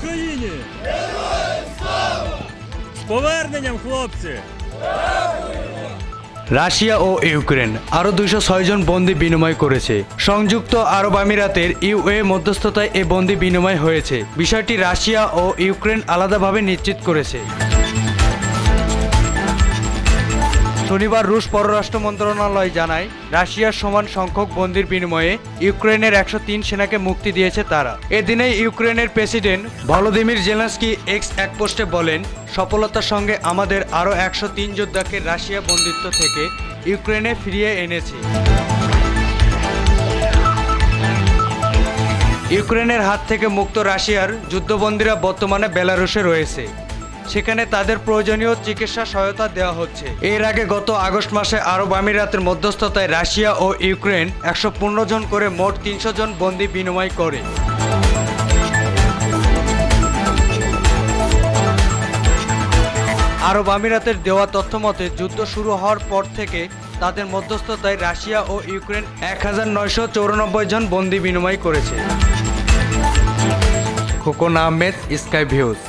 Україні! З поверненням, хлопці! Russia ও Ukraine আরও দুইশো জন বন্দি বিনিময় করেছে সংযুক্ত আরব আমিরাতের ইউএ মধ্যস্থতায় এ বন্দি বিনিময় হয়েছে বিষয়টি রাশিয়া ও ইউক্রেন আলাদাভাবে নিশ্চিত করেছে শনিবার রুশ পররাষ্ট্র মন্ত্রণালয় জানায়, রাশিয়ার সমান সংখ্যক বন্দির বিনিময়ে ইউক্রেনের একশো তিন সেনাকে মুক্তি দিয়েছে তারা। এদিনে ইউক্রেনের প্রেসিডেন্ট ভলোদিমির জেলেন্সকি এক্স এক পোস্টে বলেন, সফলতার সঙ্গে আমাদের আরও একশো তিন যোদ্ধাকে রাশিয়া বন্দিত্ব থেকে ইউক্রেনে ফিরিয়ে এনেছি। ইউক্রেনের হাত থেকে মুক্ত রাশিয়ার যুদ্ধবন্দীরা বর্তমানে বেলারুশে রয়েছে। সেখানে তাদের প্রয়োজনীয় চিকিৎসা সহায়তা দেওয়া হচ্ছে। এর আগে গত আগস্ট মাসে আরব আমিরাতের মধ্যস্থতায় রাশিয়া ও ইউক্রেন একশো পনেরো জন করে মোট তিনশো জন বন্দি বিনিময় করে। আরব আমিরাতের দেওয়া তথ্য মতে যুদ্ধ শুরু হওয়ার পর থেকে তাদের মধ্যস্থতায় রাশিয়া ও ইউক্রেন এক হাজার নয়শো চৌরানব্বই জন বন্দি বিনিময় করেছে। Khokon Ahmed sky views.